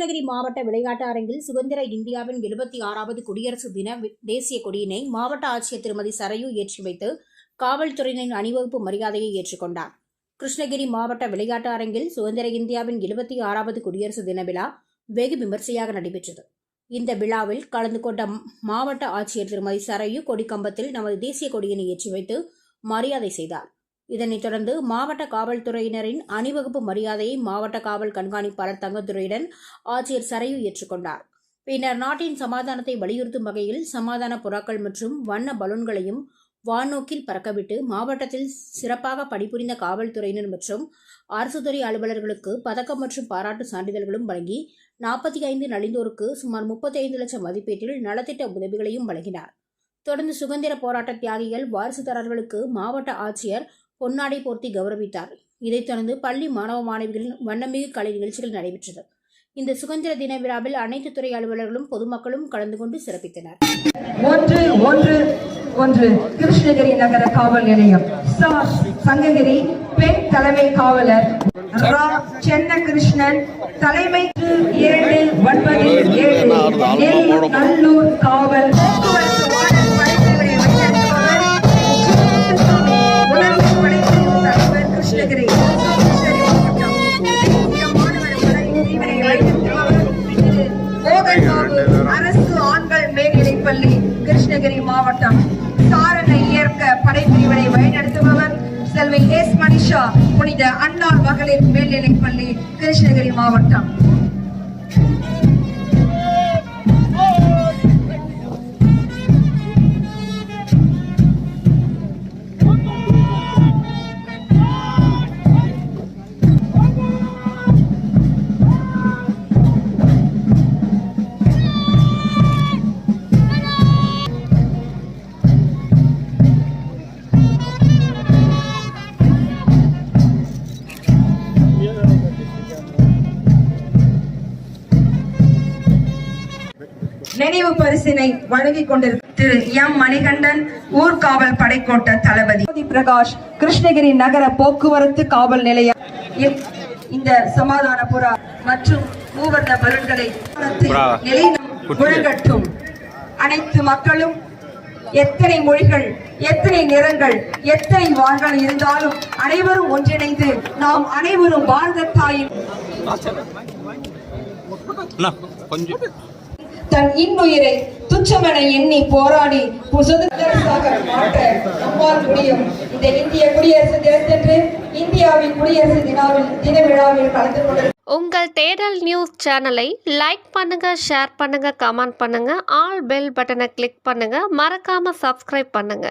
கிருஷ்ணகிரி மாவட்ட விளையாட்டு அரங்கில் சுதந்திர இந்தியாவின் எழுபத்தி ஆறாவது குடியரசு தின தேசிய கொடியினை மாவட்ட ஆட்சியர் திருமதி சரையு ஏற்றி வைத்து காவல்துறையினரின் அணிவகுப்பு மரியாதையை ஏற்றுக்கொண்டார். கிருஷ்ணகிரி மாவட்ட விளையாட்டு அரங்கில் சுதந்திர இந்தியாவின் எழுபத்தி ஆறாவது குடியரசு தின விழா வெகு விமர்சையாக நடைபெற்றது. இந்த விழாவில் கலந்து கொண்ட மாவட்ட ஆட்சியர் திருமதி சரையு கொடிக்கம்பத்தில் நமது தேசிய கொடியினை ஏற்றி வைத்து மரியாதை செய்தார். இதனைத் தொடர்ந்து மாவட்ட காவல்துறையினரின் அணிவகுப்பு மரியாதையை மாவட்ட காவல் கண்காணிப்பாளர் தங்கத்துறையுடன் ஆட்சியர் சரையு ஏற்றுக்கொண்டார். பின்னர் நாட்டின் சமாதானத்தை வலியுறுத்தும் வகையில் சமாதான புறாக்கள் மற்றும் வண்ண பலூன்களையும் வானோக்கில் பறக்கவிட்டு மாவட்டத்தில் சிறப்பாக பணிபுரிந்த காவல்துறையினர் மற்றும் அரசு துறை அலுவலர்களுக்கு பதக்கம் மற்றும் பாராட்டு சான்றிதழ்களும் வழங்கி நாற்பத்தி ஐந்து நலிந்தோருக்கு சுமார் முப்பத்தி ஐந்து லட்சம் மதிப்பீட்டில் நலத்திட்ட உதவிகளையும் வழங்கினார். தொடர்ந்து சுதந்திர போராட்ட தியாகிகள் வாரிசுதாரர்களுக்கு மாவட்ட ஆட்சியர் பொன்னாடை போர்த்தி கௌரவித்தார். இதைத் தொடர்ந்து பள்ளி மாணவ மாணவிகளின் வண்ணமிகு கலை நிகழ்ச்சிகள் நடைபெற்றது. இந்த சுதந்திர தின விழாவில் அனைத்து துறை அலுவலர்களும் பொதுமக்களும் கலந்து கொண்டு சிறப்பித்தனர். ஒன்று ஒன்று ஒன்று. கிருஷ்ணகிரி நகர காவல் நிலையம். சா சங்ககிரி பெண் தலைமை காவலர் ரா. சென்னகிருஷ்ணன் தலைமை ஏழு ஒன்பது ஏழு. நல்லூர் காவல் பள்ளி கிருஷ்ணகிரி மாவட்டம் சாரணை இயற்க படைப்பிரிவினை வழிநடத்துபவர் செல்வி எஸ் மனிஷா புனித அண்ணா மகளிர் மேல்நிலைப் பள்ளி கிருஷ்ணகிரி மாவட்டம். நினைவு பரிசினை வழங்கிக் கொண்டிருக்கும் திரு எம் மணிகண்டன் ஊர்காவல் படைக்கோட்ட தளபதி. ஜோதி பிரகாஷ் கிருஷ்ணகிரி நகர போக்குவரத்து காவல் நிலையம். இந்த சமாதான புறா மற்றும் மூவர்ண பலன்களை நிலையம் முழங்கட்டும் அனைத்து மக்களும் எத்தனை மொழிகள் எத்தனை நிறங்கள் எத்தனை வார்கள் இருந்தாலும் அனைவரும் ஒன்றிணைந்து நாம் அனைவரும் பாரத தாயின் கொஞ்சம். தன் இன்னுயிரை துச்சமென எண்ணி போராடி சுதந்திரமாக மாற்ற நம்மால் முடியும். இந்த இந்திய குடியரசு தினத்தன்று இந்தியாவின் குடியரசு தினாவில் தின விழாவில் கலந்து கொண்டு உங்கள் தேடல் நியூஸ் சேனலை லைக் பண்ணுங்க ஷேர் பண்ணுங்க கமெண்ட் பண்ணுங்க ஆல் பெல் பட்டனை கிளிக் பண்ணுங்க மறக்காம சப்ஸ்கிரைப் பண்ணுங்க.